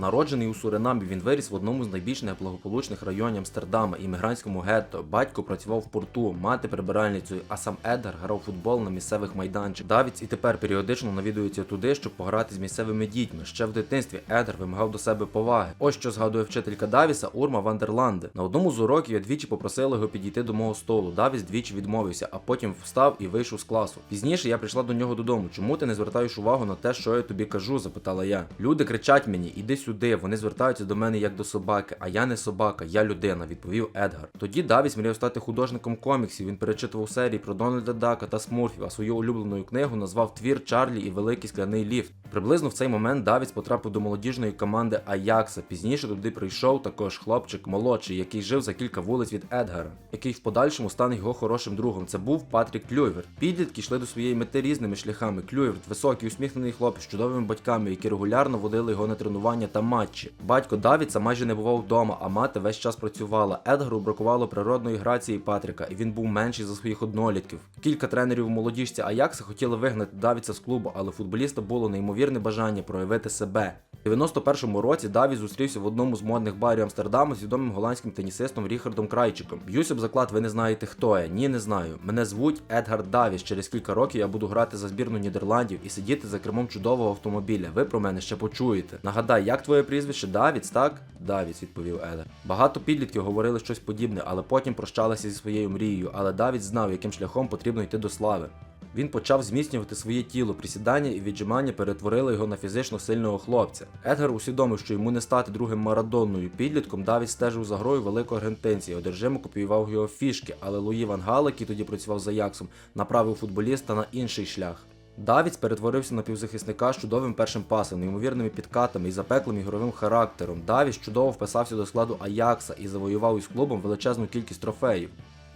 Народжений у Суринамі, він виріс в одному з найбільш неблагополучних районів Амстердама, іммігрантському гетто. Батько працював в порту, мати прибиральницею, а сам Едгар грав футбол на місцевих майданчиках. Давіц і тепер періодично навідується туди, щоб пограти з місцевими дітьми. Ще в дитинстві Едгар вимагав до себе поваги. Ось що згадує вчителька Давіса Урма Вандерланде. На одному з уроків я двічі попросила його підійти до мого столу. Давіс двічі відмовився, а потім встав і вийшов з класу. Пізніше я прийшла до нього додому. Чому ти не звертаєш увагу на те, що я тобі кажу? запитала я. Люди кричать мені, іди сюди. Вони звертаються до мене як до собаки, а я не собака, я людина, відповів Едгар. Тоді Давіс мріяв стати художником коміксів. Він перечитував серії про Дональда Дака та Смурфів, а свою улюблену книгу назвав Твір Чарлі і Великий скляний ліфт. Приблизно в цей момент Давіс потрапив до молодіжної команди Аякса. Пізніше туди прийшов також хлопчик молодший, який жив за кілька вулиць від Едгара, який в подальшому стане його хорошим другом. Це був Патрік Клюйвер. Підлітки йшли до своєї мети різними шляхами. Клюйвер високий, усміхнений хлопець з чудовими батьками, які регулярно водили його на тренування та матчі. Батько Давіца майже не бував вдома, а мати весь час працювала. Едгару бракувало природної грації Патріка, і він був менший за своїх однолітків. Кілька тренерів у молодіжці Аякса хотіли вигнати Давіца з клубу, але футболіста було неймовірне бажання проявити себе. У 91-му році Давід зустрівся в одному з модних барів Амстердаму з відомим голландським тенісистом Ріхардом Крайчиком. Б'юся б заклад, ви не знаєте хто я. Ні, не знаю. Мене звуть Едгар Давіс. Через кілька років я буду грати за збірну Нідерландів і сидіти за кермом чудового автомобіля. Ви про мене ще почуєте. Нагадай, як твоє прізвище Давіц, так? Давіц, відповів Едгар. Багато підлітків говорили щось подібне, але потім прощалися зі своєю мрією. Але Давід знав, яким шляхом потрібно йти до слави. Він почав зміцнювати своє тіло, присідання і віджимання перетворили його на фізично сильного хлопця. Едгар усвідомив, що йому не стати другим марадонною підлітком, Давід стежив за грою великої аргентинці і одержимо копіював його фішки, але Луї Ван Гал, який тоді працював за Яксом, направив футболіста на інший шлях. Давіц перетворився на півзахисника з чудовим першим пасом, неймовірними підкатами і запеклим ігровим характером. Давіс чудово вписався до складу Аякса і завоював із клубом величезну кількість трофеїв.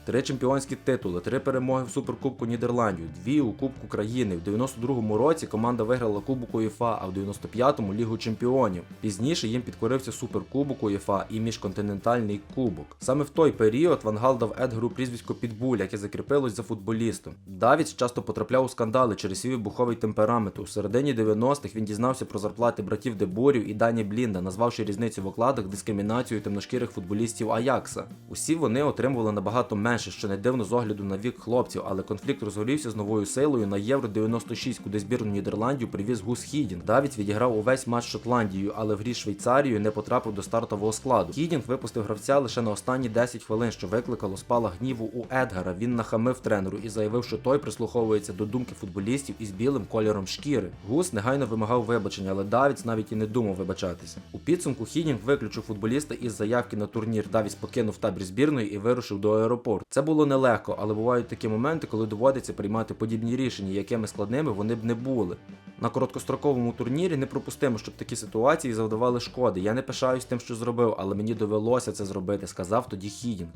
Три чемпіонські титули, три перемоги в Суперкубку Нідерландів, дві у Кубку країни. В 92-му році команда виграла Кубок УЄФА, а в 95-му Лігу Чемпіонів. Пізніше їм підкорився Суперкубок УЄФА і міжконтинентальний кубок. Саме в той період Ван Гал дав Едгару прізвисько Підбуль, яке закріпилось за футболістом. Давіц часто потрапляв у скандали через свій вибуховий темперамент. У середині 90-х він дізнався про зарплати братів Деборів і Дані Блінда, назвавши різницю в окладах дискримінацією темношкірих футболістів Аякса. Усі вони отримували набагато менше, що не дивно з огляду на вік хлопців, але конфлікт розгорівся з новою силою на Євро 96, куди збірну Нідерландів привіз Гус Хідінг. Давід відіграв увесь матч Шотландією, але в грі Швейцарією не потрапив до стартового складу. Хідінг випустив гравця лише на останні 10 хвилин, що викликало спалах гніву у Едгара. Він нахамив тренеру і заявив, що той прислуховується до думки футболістів із білим кольором шкіри. Гус негайно вимагав вибачення, але Давіц навіть і не думав вибачатися. У підсумку Хідінг виключив футболіста із заявки на турнір. Давіс покинув табір збірної і вирушив до аеропорту. Це було нелегко, але бувають такі моменти, коли доводиться приймати подібні рішення, якими складними вони б не були. На короткостроковому турнірі неприпустимо, щоб такі ситуації завдавали шкоди. Я не пишаюсь тим, що зробив, але мені довелося це зробити, сказав тоді Хідінг.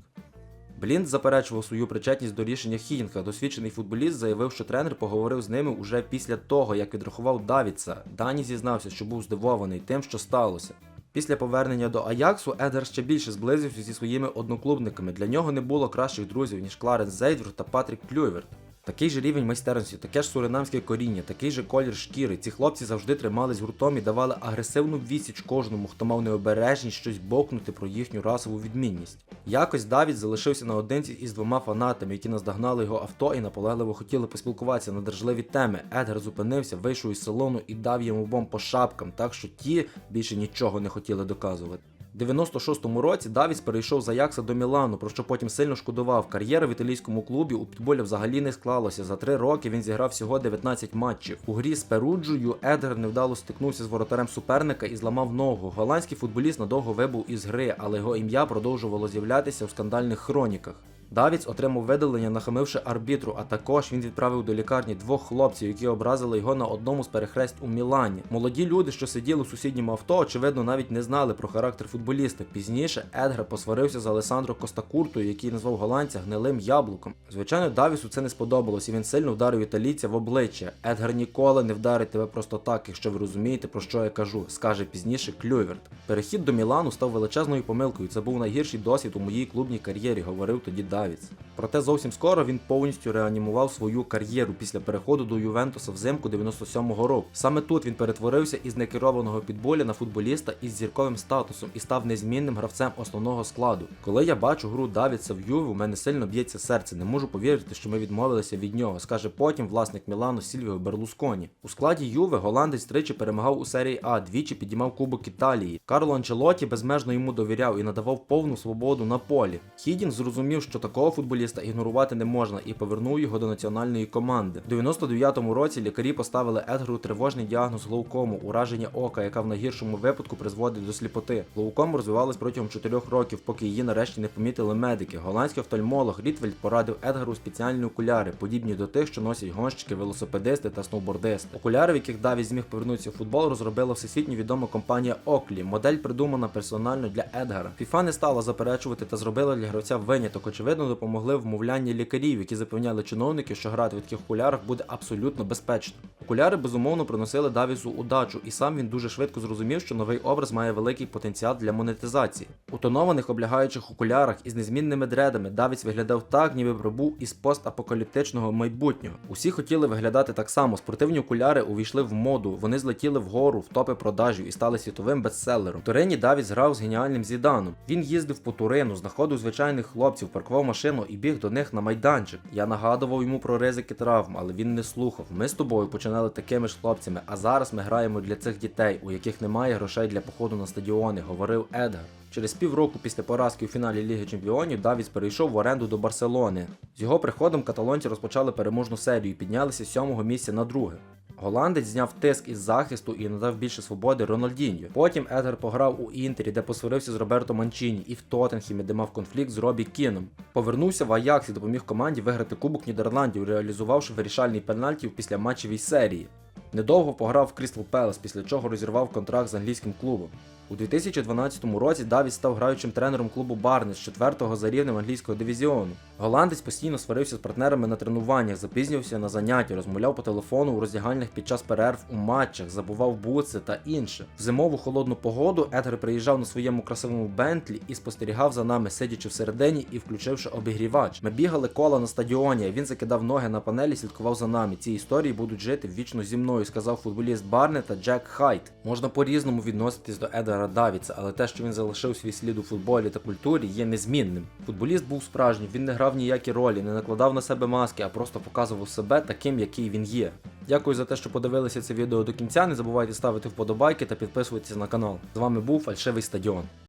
Блінд заперечував свою причетність до рішення Хідінга. Досвідчений футболіст заявив, що тренер поговорив з ними уже після того, як відрахував Давіца. Дані зізнався, що був здивований тим, що сталося. Після повернення до Аяксу Едгар ще більше зблизився зі своїми одноклубниками. Для нього не було кращих друзів, ніж Кларенс Зейдвер та Патрік Клюйверт. Такий же рівень майстерності, таке ж суринамське коріння, такий же колір шкіри. Ці хлопці завжди тримались гуртом і давали агресивну відсіч кожному, хто мав необережність щось бовкнути про їхню расову відмінність. Якось Давід залишився наодинці із двома фанатами, які наздогнали його авто і наполегливо хотіли поспілкуватися на держливі теми. Едгар зупинився, вийшов із салону і дав їм обом по шапкам, так що ті більше нічого не хотіли доказувати. У 96-му році Давіс перейшов з Аякса до Мілану, про що потім сильно шкодував. Кар'єра в італійському клубі у підболі взагалі не склалося. За три роки він зіграв всього 19 матчів. У грі з Перуджою Едгар невдало стикнувся з воротарем суперника і зламав ногу. Голландський футболіст надовго вибув із гри, але його ім'я продовжувало з'являтися у скандальних хроніках. Давіц отримав видалення, нахамивши арбітру, а також він відправив до лікарні двох хлопців, які образили його на одному з перехрест у Мілані. Молоді люди, що сиділи в сусідньому авто, очевидно, навіть не знали про характер футболіста. Пізніше Едгар посварився з Алесандро Костакуртою, який назвав голландця гнилим яблуком. Звичайно, Давісу це не сподобалось, і він сильно вдарив італійця в обличчя. Едгар ніколи не вдарить тебе просто так, якщо ви розумієте, про що я кажу, скаже пізніше Клюйверт. Перехід до Мілану став величезною помилкою. Це був найгірший досвід у моїй клубній кар'єрі, говорив тоді Давіс. Давіц. Проте зовсім скоро він повністю реанімував свою кар'єру після переходу до Ювентуса взимку 97-го року. Саме тут він перетворився із некерованого підболя на футболіста із зірковим статусом і став незмінним гравцем основного складу. Коли я бачу гру Давіца в Юві, у мене сильно б'ється серце. Не можу повірити, що ми відмовилися від нього, скаже потім власник Мілану Сільвіо Берлусконі. У складі Юви голландець тричі перемагав у серії А, двічі підіймав Кубок Італії. Карло Анчелоті безмежно йому довіряв і надавав повну свободу на полі. Хідін зрозумів, що такого футболіста ігнорувати не можна, і повернув його до національної команди. У 99-му році лікарі поставили Едгару тривожний діагноз глаукому, ураження ока, яка в найгіршому випадку призводить до сліпоти. Глаукома розвивалась протягом 4 років, поки її нарешті не помітили медики. Голландський офтальмолог Рітвельд порадив Едгару спеціальні окуляри, подібні до тих, що носять гонщики, велосипедисти та сноубордисти. Окуляри, в яких Даві зміг повернутися в футбол, розробила всесвітньо відома компанія Оклі. Модель придумана персонально для Едгара. FIFA не стала заперечувати та зробила для гравця виняток. Очевидно, допомогли вмовляння лікарів, які запевняли чиновників, що грати в таких окулярах буде абсолютно безпечно. Окуляри безумовно приносили Давісу удачу, і сам він дуже швидко зрозумів, що новий образ має великий потенціал для монетизації. У тонованих облягаючих окулярах із незмінними дредами Давіс виглядав так, ніби прибув із постапокаліптичного майбутнього. Усі хотіли виглядати так само. Спортивні окуляри увійшли в моду, вони злетіли вгору в топи продажів і стали світовим бестселером. В Турині Давіс грав з геніальним зіданом. Він їздив по Турину, знаходив звичайних хлопців, паркував машину і біг до них на майданчик. Я нагадував йому про ризики травм, але він не слухав. Ми з тобою починали такими ж хлопцями, а зараз ми граємо для цих дітей, у яких немає грошей для походу на стадіони, говорив Едгар. Через півроку після поразки у фіналі Ліги Чемпіонів Давіс перейшов в оренду до Барселони. З його приходом каталонці розпочали переможну серію і піднялися з сьомого місця на друге. Голландець зняв тиск із захисту і надав більше свободи Рональдіньо. Потім Едгар пограв у Інтері, де посварився з Роберто Манчіні, і в Тоттенхімі, де мав конфлікт з Робі Кіном. Повернувся в Аякс і допоміг команді виграти Кубок Нідерландів, реалізувавши вирішальний пенальті в післяматчевій серії. Недовго пограв в Крістал Пелес, після чого розірвав контракт з англійським клубом. У 2012 році Давіс став граючим тренером клубу Барнес, четвертого за рівнем англійського дивізіону. Голландець постійно сварився з партнерами на тренуваннях, запізнювався на заняття, розмовляв по телефону у роздягальних під час перерв у матчах, забував буци та інше. В зимову холодну погоду Едгар приїжджав на своєму красивому Бентлі і спостерігав за нами, сидячи всередині і включивши обігрівач. Ми бігали кола на стадіоні, він закидав ноги на панелі, слідкував за нами. Ці історії будуть жити вічно зі мною, сказав футболіст Барне та Джек Хайт. Можна по-різному відноситись до Едгара Давіца, але те, що він залишив свій слід у футболі та культурі, є незмінним. Футболіст був справжнім, він не грав ніякі ролі, не накладав на себе маски, а просто показував себе таким, який він є. Дякую за те, що подивилися це відео до кінця. Не забувайте ставити вподобайки та підписуватися на канал. З вами був Фальшивий Стадіон.